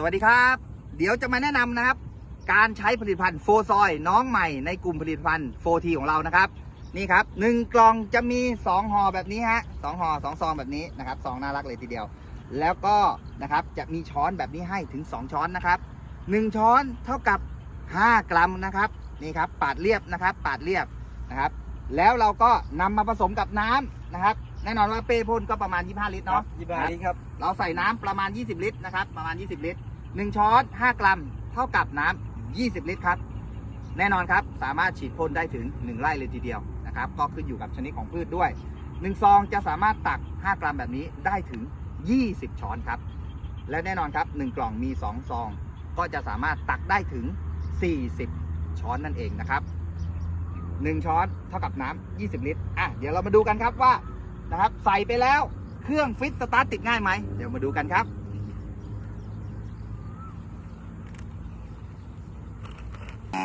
สวัสดีครับ เดี๋ยวจะมาแนะนำนะครับ การใช้ผลิตภัณฑ์โฟซอยน้องใหม่ในกลุ่มผลิตภัณฑ์โฟทีของเรานะครับ นี่ครับหนึ่งกล่องจะมี2ห่อแบบนี้ฮะสองห่อสองซองแบบนี้นะครับซองน่ารักเลยทีเดียว แล้วก็นะครับจะมีช้อนแบบนี้ให้ถึง 2 ช้อนนะครับ1ช้อนเท่ากับ 5 กรัมนะครับนี่ครับปาดเรียบนะครับ ปาดเรียบนะครับ แล้วเราก็นำมาผสมกับน้ำนะครับ แน่นอนว่าเป้พ่นก็ประมาณ 25 ลิตรเนาะเนาะยี่สิบห้าลิตรครับ เราใส่น้ำประมาณ 20 ลิตรนะครับ ประมาณ 20 ลิตร1ช้อน 5 กรัม เท่ากับน้ำ20 ลิตรครับ แน่นอนครับ สามารถฉีดพ่นได้ถึง 1 ไร่เลยทีเดียวนะครับ ก็ขึ้นอยู่กับชนิดของพืชด้วย1ซองจะสามารถตัก 5 กรัมแบบนี้ได้ถึง 20 ช้อนครับ และแน่นอนครับ 1 กล่องมี 2 ซอง ก็จะสามารถตักได้ถึง 40 ช้อนนั่นเองนะครับ 1 ช้อนเท่ากับน้ำ20 ลิตร อะ เดี๋ยวเรามาดูกันครับว่า นะครับ ใส่ไปแล้วเครื่องฟิตสตาร์ทติดง่ายไหม เดี๋ยวมาดูกันครับน